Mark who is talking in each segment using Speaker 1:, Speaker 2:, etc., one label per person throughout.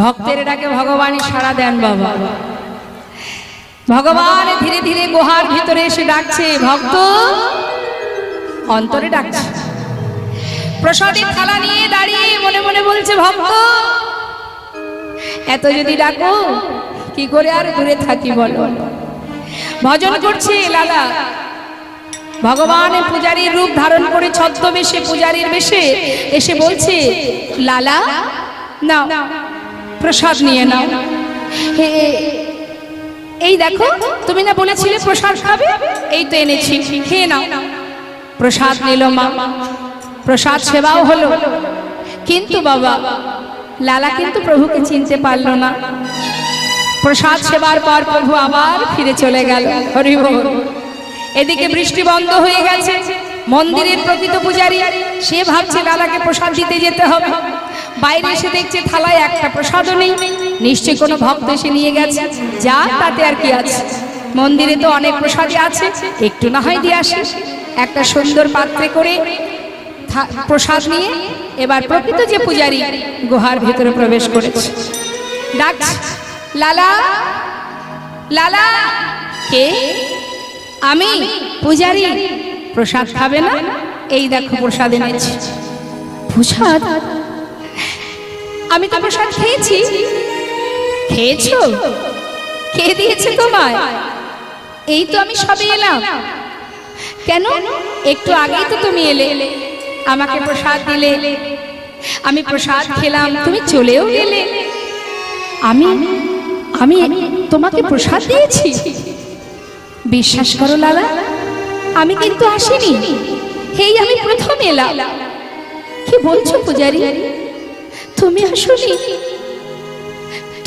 Speaker 1: ভক্তের ডাকে ভগবানই সাড়া দেন বাবা। ভগবান ধীরে ধীরে গুহার ভিতরে এসে ডাকছে, ভক্ত, অন্তরে ডাকছে। প্রসাদের থালা নিয়ে দাঁড়িয়ে মনে মনে বলছে, ভক্ত, এত যদি ডাকো, কি করে আর দূরে থাকি বলো? ভজন করছে লালা ভগবান পূজারীর রূপ ধারণ করে ছদ্মবেশে পূজারীর বেশে এসে বলছে, লালা, নাও। প্রসাদ নিয়ে নাও। এই দেখো, তুমি না বলেছিলে প্রসাদ খাবে? এই তো এনেছি, খেয়ে নাও। প্রসাদ নিল মা। প্রসাদ সেবাও হলো। কিন্তু বাবা, লালা কিন্তু প্রভুকে চিনতে পারল না। প্রসাদ সেবার পর প্রভু আবার ফিরে চলে গেল। হরি বল। এদিকে বৃষ্টি বন্ধ হয়ে গেছে। মন্দিরের প্রকৃত পূজারী, সে ভাবছে লালাকে প্রসাদ দিতে যেতে হবে। বাইরে এসে দেখছে থালায় একটা প্রসাদও নেই। নিশ্চয়ই কোনো ভক্ত এসে নিয়ে গেছে। যা, তাতে আর কি আছে? মন্দিরে তো অনেক প্রসাদই আছে। একটু না হয় দিয়ে আসে। একটা সুন্দর পাত্রে করে প্রসাদ নিয়ে এবার প্রকৃত যে পূজারী গুহার ভিতরে প্রবেশ করেছে। ডাক, লালা লালা, কে? আমি, পূজারি। প্রসাদ খাবে না? এই দেখো প্রসাদ এনেছি। প্রসাদ? আমি তো প্রসাদ খেয়েছি। খেয়েছো? কে দিয়েছে তোমায়। এই তো আমি সবে এলাম। কেন? একটু আগেই তো তুমি এলে। আমাকে প্রসাদ দিলে। আমি প্রসাদ খেলাম। তুমি চলেও গেলে। আমি আমি তোমাকে প্রসাদ দিয়েছি। বিশ্বাস করো, লালা। আমি কিন্তু আসিনি। হেই আমি প্রথম এলাম। কি বলছো পূজারি? তুমি আসনি?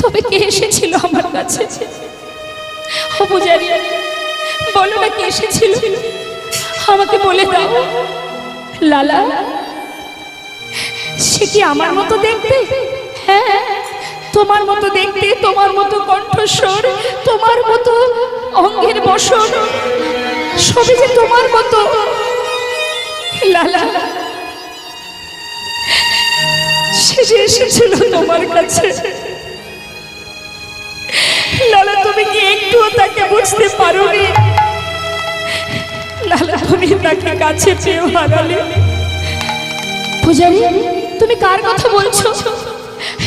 Speaker 1: তবে কে এসেছিল আমার কাছে? ও পূজারি বলো না কে এসেছিল? আমাকে বলে দাও। লালা সে কি আমার মতো দেখতে হ্যাঁ তোমার মতো দেখতে তোমার মতো কণ্ঠস্বর তোমার মতো অঙ্গের বসন সবই যে তোমার মতো। লালা যে এসেছিল তোমার কাছে। লালা তুমি কি একটুও তাকে বুঝতে পারোনি? লালা তুমি তাকে কাছে পেয়েও হারালে। পূজারি, তুমি কার কথা বলছো?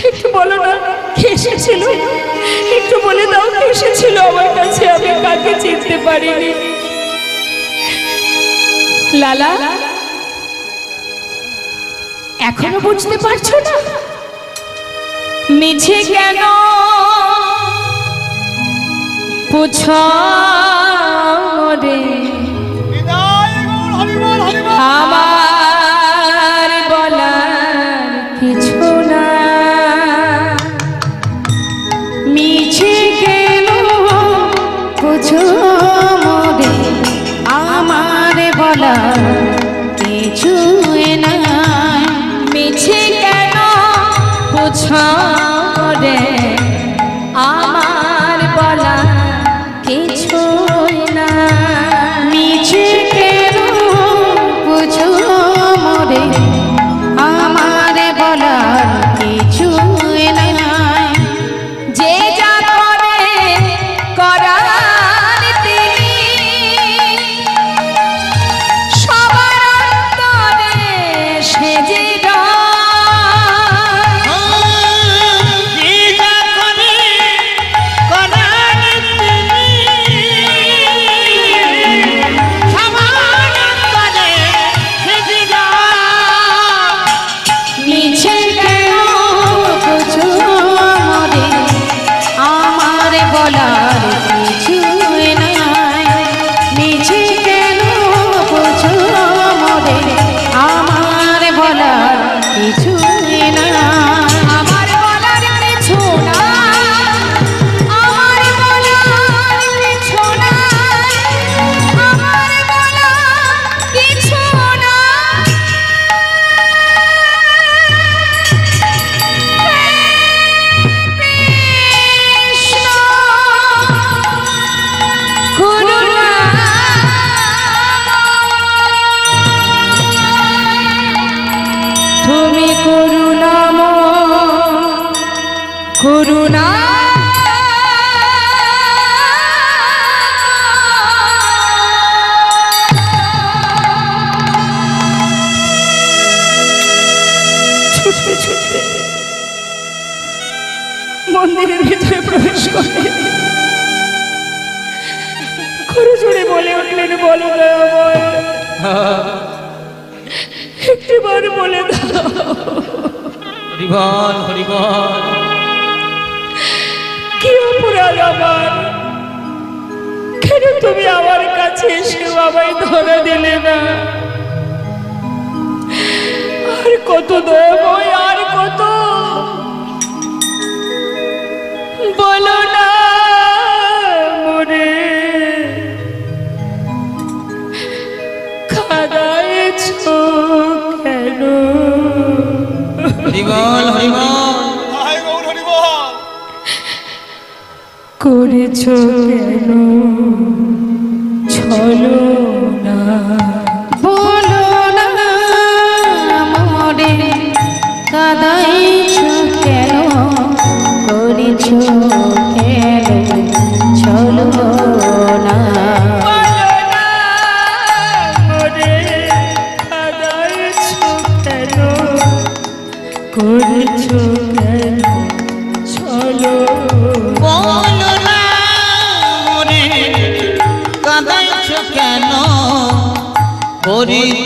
Speaker 1: একটু বলো না, কে এসেছিল? একটু বলে দাও কে এসেছিল আমার কাছে, আমি কাকে চিনতে পারিনি। লালা। এখনও বুঝতে পারছ না? মিছে কেন? পুছ তুমি আমার কাছে এসে আমায় ধরা দিলে না। আর কত দয়াময় আর কত? বলো না মনে। কেন?
Speaker 2: হরিবল হরিবল।
Speaker 1: করেছ কেন? ছলো না।
Speaker 3: বলো না মরে কাদাইছ কেন? করেছ কেন? চলো না।
Speaker 1: করেছ কেন? ছলো
Speaker 2: করিছ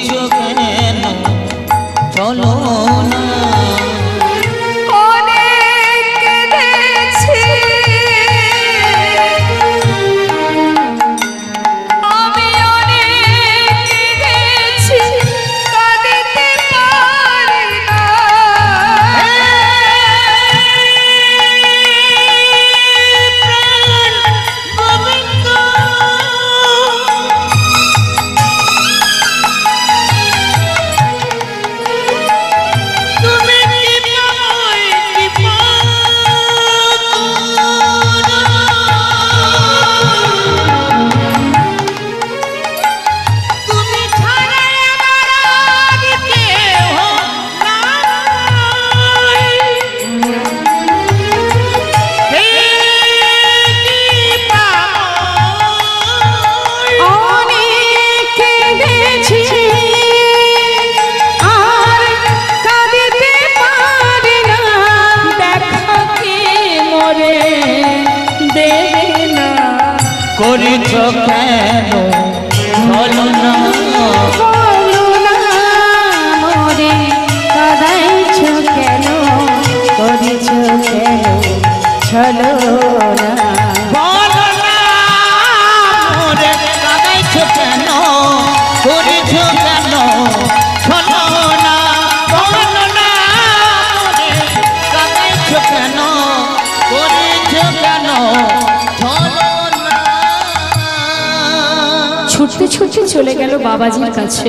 Speaker 2: চলে
Speaker 1: গেল বাবাজির কাছে।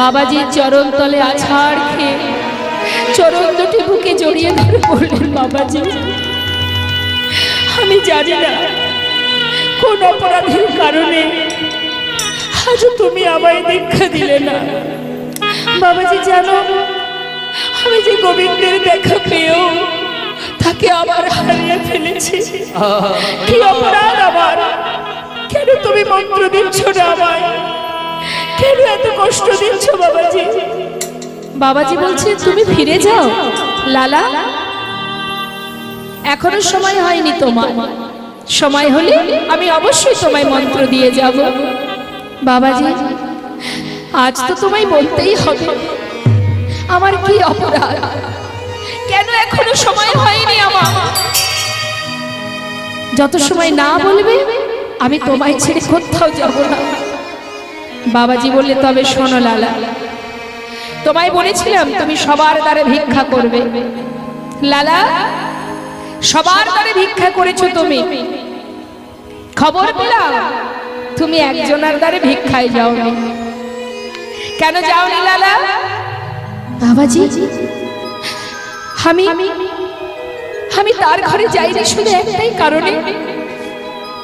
Speaker 1: বাবাজির চরণ তলে আছাড় খেয়ে চরণ দুটি বুকে জড়িয়ে ধরে বললেন, বাবাজি, আমি জানি না কোন অপরাধের কারণে আজ তুমি আমায় দীক্ষা দিলে না। বাবাজি, জানো, আমি যে গোবিন্দের দেখা পেয়েও তাকে আবার হারিয়ে ফেলেছি। কি অপরাধ আমার? কেন তুমি মন্ত্র দিচ্ছ না আমায়? কেন এত কষ্ট দিচ্ছ বাবাজি? বাবাজি বলছে, তুমি ফিরে যাও, লালা। এখনও সময় হয়নি তোমার। সময় হলে আমি অবশ্যই তোমায় মন্ত্র দিয়ে যাব। বাবাজি, আজ তো তোমায় বলতেই হবে। আমার কি অপরাধ? কেন এখনও সময় হয়নি আমার? যত সময় না বলবে আমি তোমায় ছেড়ে কোথাও যাব না। বাবাজি বললে তবে শোনো লালা। তোমায় বলেছিলাম তুমি সবার দ্বারে ভিক্ষা করবে। লালা সবার দ্বারে ভিক্ষা করেছ তুমি। খবর পেলাম তুমি একজনের দ্বারে ভিক্ষায় যাওনি। কেন যাও যাওনি লালা? বাবাজি আমি আমি তার ঘরে যাইনি শুধু একটাই কারণে।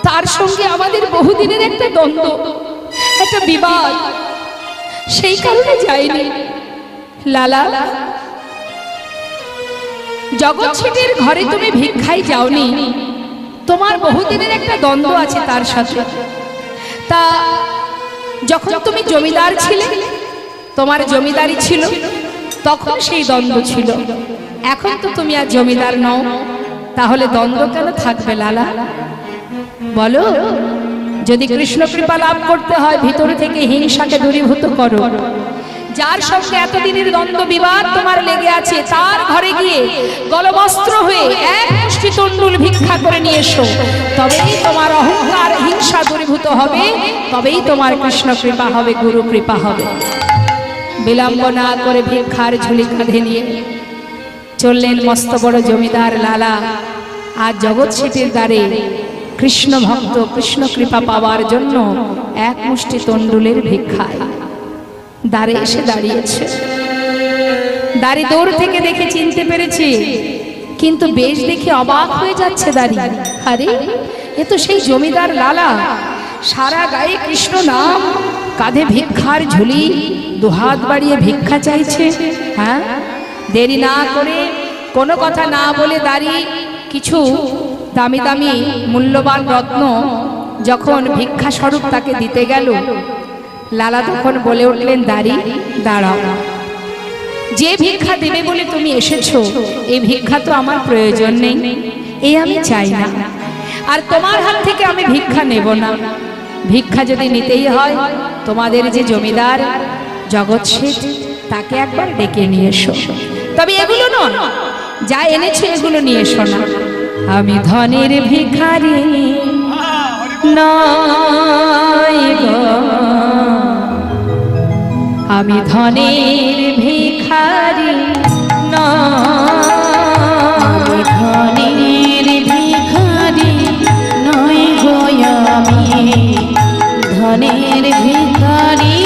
Speaker 1: তার সঙ্গে আমাদের বহুদিনের একটা দ্বন্দ্ব, একটা বিবাদ। সেই কারণে যাইনি লালা, জগৎ ছেটের ঘরে তুমি ভিক্ষায় যাওনি। তোমার বহুদিনের একটা দ্বন্দ্ব আছে তার সাথে। তা যখন তুমি জমিদার ছিলে, তোমার জমিদারি ছিল, তখন সেই দ্বন্দ্ব ছিল। এখন তো তুমি আর জমিদার নও। তাহলে দ্বন্দ্ব কেন থাকবে, লালা? বলো, যদি কৃষ্ণ কৃপা লাভ করতে হয়, ভিতর থেকে হিংসাকে দূরীভূত করো। যার সঙ্গে এতদিনের দ্বন্দ্ব বিবাদ তোমার লেগে আছে, তার ঘরে গিয়ে গলবস্ত্র হয়ে এক মুষ্টি তন্ডুল ভিক্ষা করে নিয়ে এসো। তবেই তোমার অহংকার, হিংসা দূরীভূত হবে, তবেই তোমার কৃষ্ণ কৃপা হবে, গুরু কৃপা হবে। বিলম্ব না করে ভিক্ষার ঝুলি কাঁধে নিয়ে চললেন মস্ত বড় জমিদার লালা। আর জগৎ সেটির দ্বারে কৃষ্ণ ভক্ত, কৃষ্ণ কৃপা পাওয়ার জন্য এক মুষ্টি তন্ডুলের ভিক্ষায়। দাঁড়ে এসে দাঁড়িয়েছে। দাড়ি দৌড় থেকে দেখে চিনতে পেরেছে, কিন্তু বেশ দেখে অবাক হয়ে যাচ্ছে দাড়ি। আরে, এ তো সেই জমিদার লালা। সারা গায়ে কৃষ্ণ নাম, কাঁধে ভিক্ষার ঝুলি, দুহাত বাড়িয়ে ভিক্ষা চাইছে। হ্যাঁ? দেরি না করে কোনো কথা না বলে দাঁড়িয়ে কিছু দামি দামি মূল্যবান রত্ন যখন ভিক্ষা স্বরূপ তাকে দিতে গেল, লালা তখন বলে উঠলেন, দাঁড়ি, দাঁড়াও। যে ভিক্ষা দেবে বলে তুমি এসেছ এই ভিক্ষা তো আমার প্রয়োজন নেই এই আমি চাই না। আর তোমার হাত থেকে আমি ভিক্ষা নেব না। ভিক্ষা যদি নিতেই হয়, তোমাদের যে জমিদার জগৎ শেঠ তাকে একবার ডেকে নিয়ে এসো। তবে এগুলো নয়, যা এনেছো এগুলো নিয়ে এসো না। আমি ধনের ভিখারি। নয় আমি ধনের ভিখারি। নয়
Speaker 3: ধনের ভিখারি। নই গো আমি ধনের ভিখারি।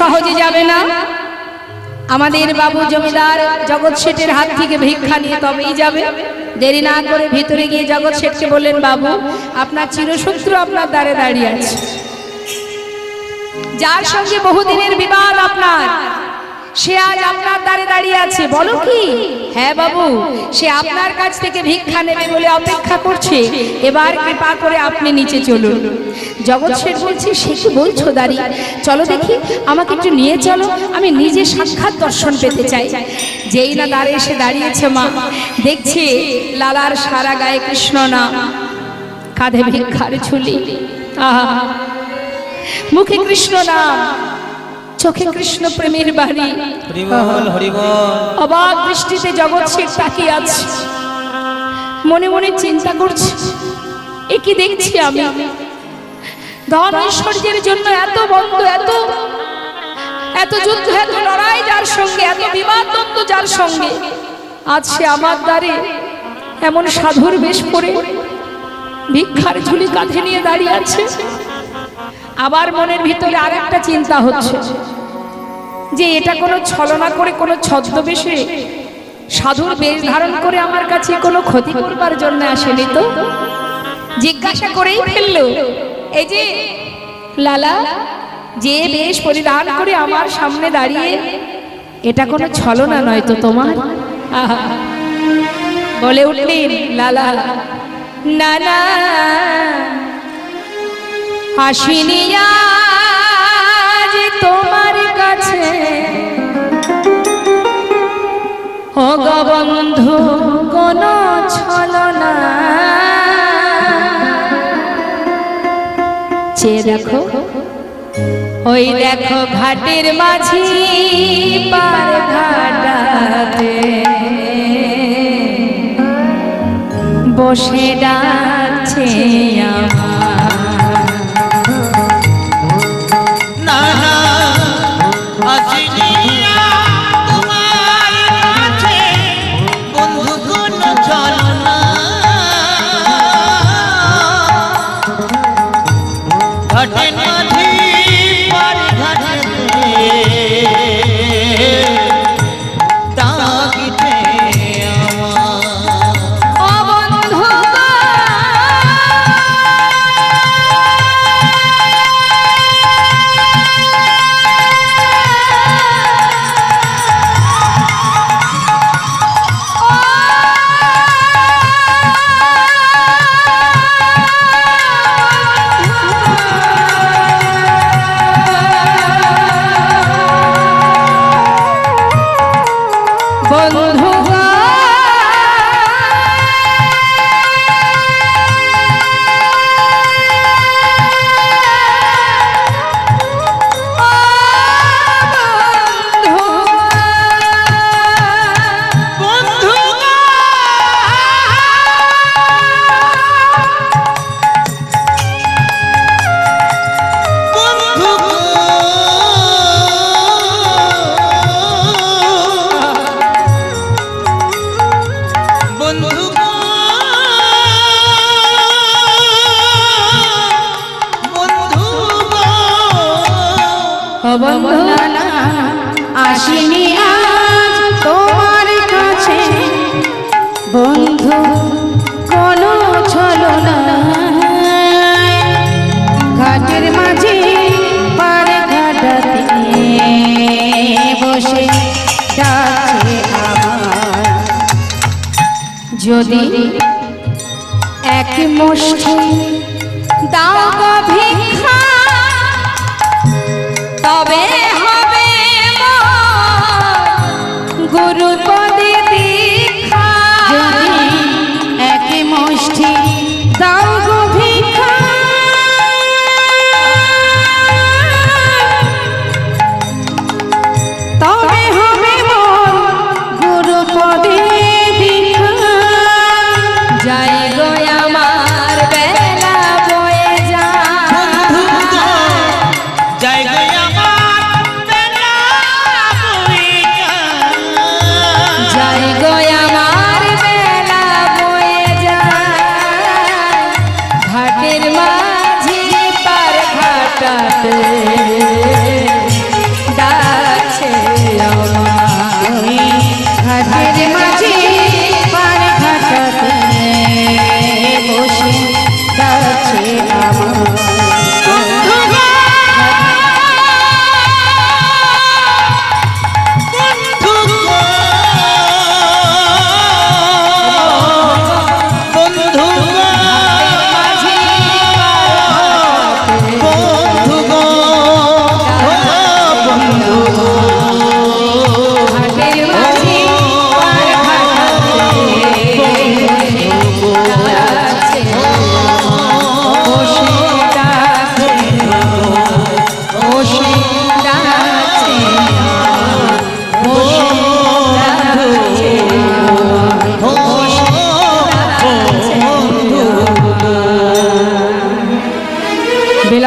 Speaker 1: সহজে যাবে না? আমাদের বাবু জমিদার জগৎ শেঠের হাত থেকে ভিক্ষা নিয়ে তবেই যাবে। দেরি না করে ভিতরে গিয়ে জগৎ শেঠকে বললেন, বাবু, আপনার চিরশত্রু আপনার দ্বারে দাঁড়িয়ে আছে। যার সঙ্গে বহুদিনের বিবাদ আপনার, সে আজ আপনার দ্বারে দাঁড়িয়ে আছে। বলো কি? হ্যাঁ বাবু, সে আপনার কাছ থেকে ভিক্ষা নেবে বলে অপেক্ষা করছে। এবার কৃপা করে আপনি নিচে চলুন। জগৎ শেঠ বলছে সে কি বলছো দাঁড়ি? চলো দেখি আমাকে একটু নিয়ে চলো আমি নিজে সাক্ষাৎ দর্শন পেতে চাই। যেই না দাঁড়ে এসে দাঁড়িয়েছে মা দেখছে লালার সারা গায়ে কৃষ্ণ নাম কাঁধে ভিক্ষার ঝুলি। আহা মুখে কৃষ্ণ নাম চোখে কৃষ্ণ প্রেমের বাড়ি অবাক দৃষ্টিতে জগৎ শেখ তাকিয়ে আছে। মনে মনে চিন্তা করছি এ কি দেখছি আমি? ধন ঐশ্বর্যের জন্য এত বন্ধ, এত এত যুদ্ধ, এত লড়াই যার সঙ্গে, এত বিবাদ দ্বন্দ্ব যার সঙ্গে। আজ সে আমার দ্বারে এমন সাধুর বেশ পরে ভিক্ষার ঝুলি কাঁধে নিয়ে দাঁড়িয়ে আছে। আবার মনের ভিতরে আর একটা চিন্তা হচ্ছে, যে এটা কোনো ছলনা করে কোনো ছদ্মবেশে সাধুর বেশ ধারণ করে আমার কাছে কোনো ক্ষতি করবার জন্য আসেনি তো? জিজ্ঞাসা করেই ফেলল এই যে, লালা, যে বেশ পরিধান করে আমার সামনে দাঁড়িয়ে, এটা কোনো ছলনা নয় তো তোমার। বলে উঠলেন, লালা, না না, হাসিনি আজ তোমার কাছে ও বন্ধু, কোন ছলনা চেয়ে দেখো। ওই দেখো ঘাটের মাঝি পার ঘাটাতে। বসে ডাকছে আমার যদি এক মুষ্টি দাও গো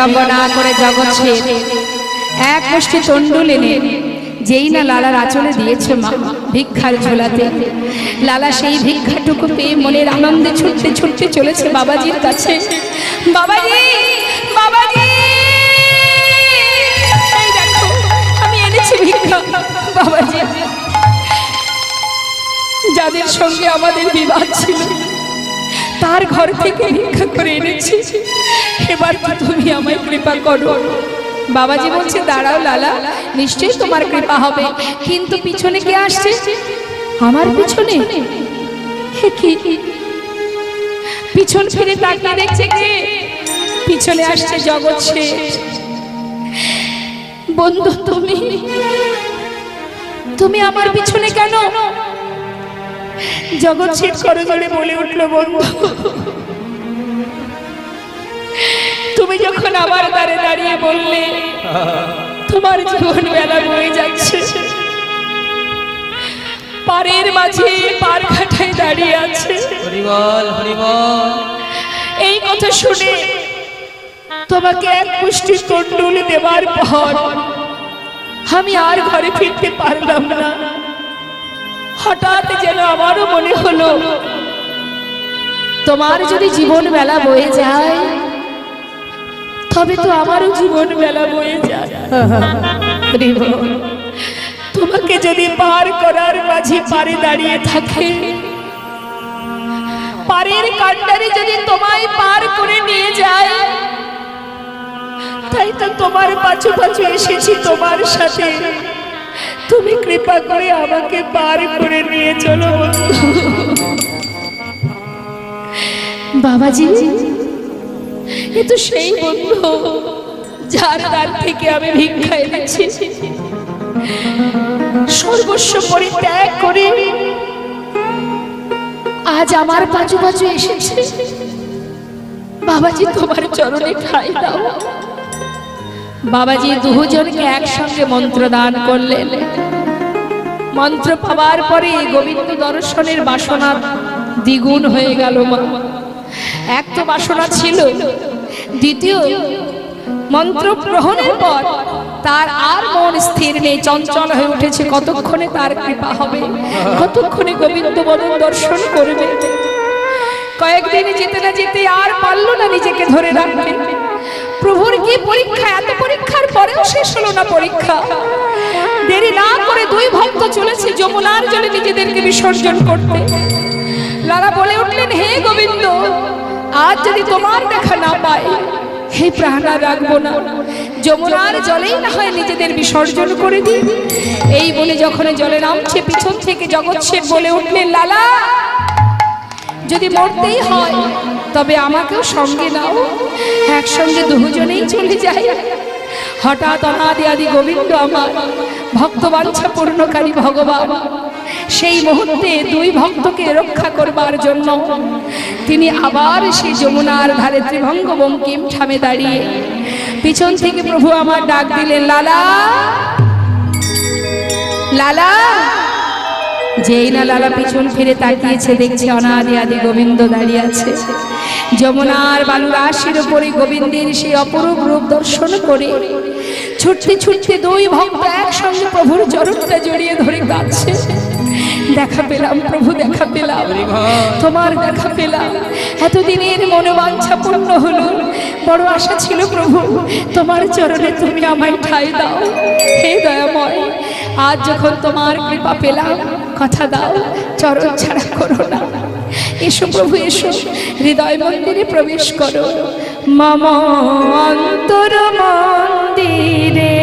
Speaker 1: বিলম্ব না করে জগৎ এক মুষ্টি তন্ডুল এনে যেই না লালার আঁচলে দিয়েছে মা ভিক্ষার ঝোলাতে। লালা সেই ভিক্ষাটুকু পেয়ে মনের আনন্দে ছুটতে ছুটতে চলেছে বাবাজির কাছে। বাবাজি বাবাজি আমি এনেছি ভিক্ষা। বাবাজি যাদের সঙ্গে আমাদের বিবাদ ছিল তার ঘর থেকে ভিক্ষা করে এনেছি। এবার তুমি আমায় কৃপা করো। বাবাজি বলছে, দাঁড়াও লালা, নিশ্চয়ই তোমার কৃপা হবে। কিন্তু পিছনে কে আসছে? আমার পিছনে? পিছন ফিরে তাকিয়ে দেখছে কে? পিছনে আসছে জগৎ শেঠ বন্ধু, তুমি তুমি আমার পিছনে কেন? জগৎ শেঠ করে বলে উঠল, বন্ধু তুমি যখন আমার দ্বারে দাঁড়িয়ে বললে তোমার জীবন বেলা বয়ে যাচ্ছে। পারের মাঝে পার কাঠায় দাঁড়িয়ে আছে। এই কথা শুনে তোমাকে এক পুষ্টি তন্ডুল দেবার পর আমি আর ঘরে ফিরতে পারলাম না। হঠাৎ যেন আমারও মনে হলো তোমার যদি জীবন বেলা বয়ে যায় তবে তো আমারও জীবন বেলা বয়ে যায়। তোমাকে যদি পার করার মাঝে পারে দাঁড়িয়ে থাকে, পারের কান্ডারে যদি তোমায় পার করে নিয়ে যায়, তাই তো তোমার পাছু পাছু এসেছি তোমার সাথে। তুমি কৃপা করে আমাকে পার করে নিয়ে চলো। বাবাজি এ তো সেই বন্ধু যার দ্বার থেকে আমি ভিক্ষা এনেছি। সর্বস্ব পরিত্যাগ করে আজ আমার পাঁচু পাঁচু এসেছে। বাবাজি তোমার চরণে ঠাই দাও। বাবাজি দুজনকে একসঙ্গে মন্ত্র দান করলেন। মন্ত্র পাওয়ার পরে গোবিন্দ দর্শনের বাসনা দ্বিগুণ হয়ে গেল। মা এক তো বাসনা ছিল। দ্বিতীয়, মন্ত্র গ্রহণের পর তার আর মন স্থির নেই, চঞ্চল হয়ে উঠেছে, কতক্ষণে তার কৃপা হবে? কতক্ষণে গোবিন্দ বদন দর্শন করবে? কয়েকদিন যেতে না যেতে আর পারল না নিজেকে ধরে রাখতে। প্রভুর কি পরীক্ষা? এত পরীক্ষার পরেও শেষ হলো না পরীক্ষা। দেরি না করে দুই ভক্ত চলেছে যমুনার জলে নিজেদেরকে বিসর্জন করতে। লালা বলে উঠলেন, হে গোবিন্দ আজ যদি তোমার দেখা না পাই, হে প্রাণ রাখব না যমুনার জলেই না হয় নিজেদের বিসর্জন করে দিই। এই বলে যখন জলে নামছে, পিছন থেকে জগৎ শেঠ বলে উঠলেন লালা, যদি মরতেই হয়, তবে আমাকেও সঙ্গে নাও। একসঙ্গে দুজনেই চলে যাই। হঠাৎ অনাদি আদি গোবিন্দ আমার ভক্তবাঞ্ছা পূর্ণকারী ভগবান। সেই মুহূর্তে দুই ভক্তকে রক্ষা করবার জন্য তিনি আবার সেই যমুনার ধারে ত্রিভঙ্গ বঙ্কিম ঠামে দাঁড়িয়ে পিছন থেকে প্রভু আমার ডাক দিলেন, লালা লালা। যেই না লালা পিছন ফিরে তাকিয়েছে, দেখছে অনাদি আদি গোবিন্দ দাঁড়িয়ে আছে। যমুনার বালুর আশির উপরে গোবিন্দের সেই অপরূপ রূপ দর্শন করে ছুটতে ছুটতে দুই ভক্ত একসঙ্গে প্রভুর চরণটা জড়িয়ে ধরে কাঁদছে। দেখা পেলাম, প্রভু দেখা পেলাম, তোমার দেখা পেলাম। এতদিনের মনোবাঞ্ছা পূর্ণ হলো, বড় আশা ছিল প্রভু, তোমার চরণে তুমি আমায় ঠাই দাও। হে দয়াময়, আজ যখন তোমার কৃপা পেলাম, কথা দাও, চরণ ছাড়া করো না। এসো প্রভু, এসো, হৃদয় মন্দিরে প্রবেশ করো। মম অন্তর মন্দিরে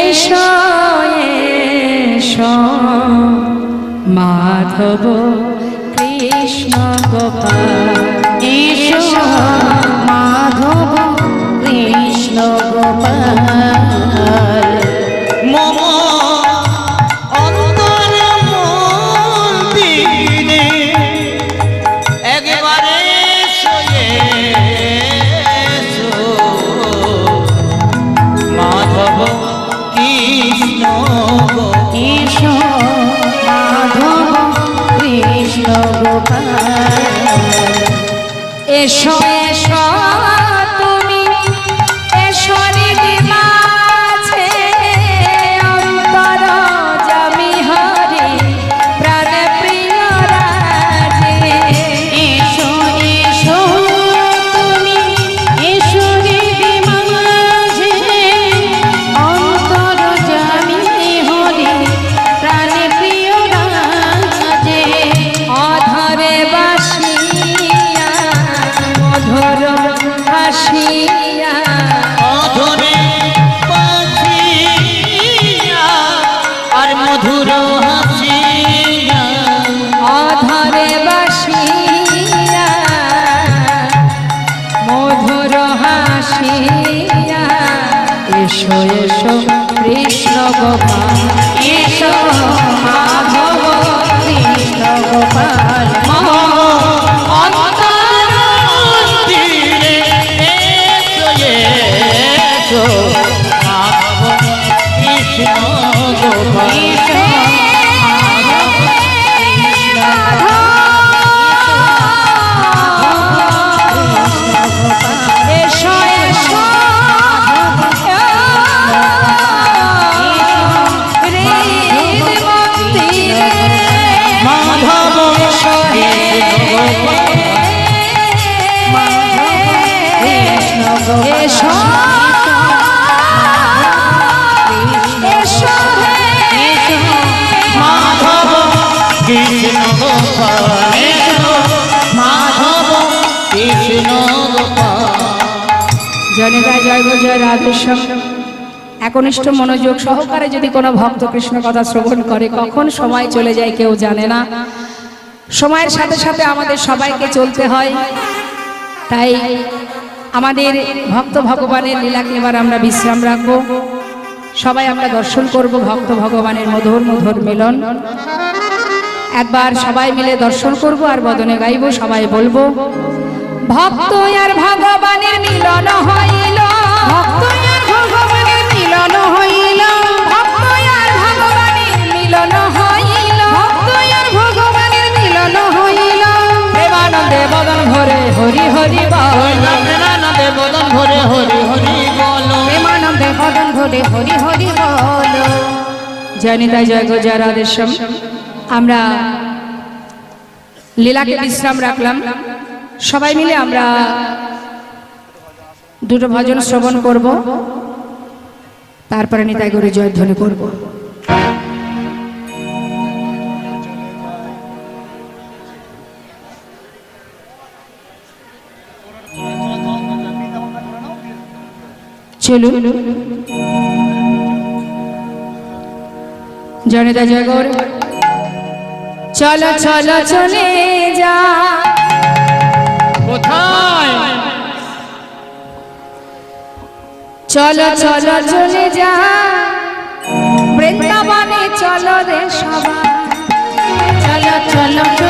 Speaker 1: এসো এসো মাধব কৃষ্ণ গোপাল।
Speaker 3: এসো এসো
Speaker 1: এসো এসো কৃষ্ণ গোপাল এসো মাধব কৃষ্ণ গোপাল জনিতা জয় গো, জয় রাধেশ্যাম। একনিষ্ঠ মনোযোগ সহকারে যদি কোনো ভক্ত কৃষ্ণ কথা শ্রবণ করে, কখন সময় চলে যায় কেউ জানে না। সময়ের সাথে সাথে আমাদের সবাইকে চলতে হয়। তাই আমাদের ভক্ত ভগবানের লীলাকে এবার আমরা বিশ্রাম রাখব। সবাই আমরা দর্শন করব ভক্ত ভগবানের মধুর মধুর মিলন। একবার সবাই মিলে দর্শন করব আর বদনে গাইব, সবাই বলব। ভক্ত আর ভগবানের মিলন হইল। ভক্ত আর ভগবানের মিলন হইল। ভক্ত আর ভগবানের মিলন হইল। ভক্ত আর ভগবানের মিলন হইল। প্রেমানন্দে বদন ভরে হরি হরি বল।
Speaker 2: প্রেমানন্দে বদন ভরে হরি হরি বলো।
Speaker 1: প্রেমানন্দে বদন ভরে হরি হরি বল। জয় গো জয় রাধেশ্যাম। আমরা লীলাকে বিশ্রাম রাখলাম। সবাই মিলে আমরা দুটো ভজন শ্রবণ করব। তারপরে নিতাই করে জয়ধ্বনি করব। চলুন। জনিতা জয় গৌর। চলো চলো চলে যা।
Speaker 2: কোথায়?
Speaker 1: চলো চলো চলে যা। বৃন্দাবনে চলো রে সবাই। চলো চলো। চলে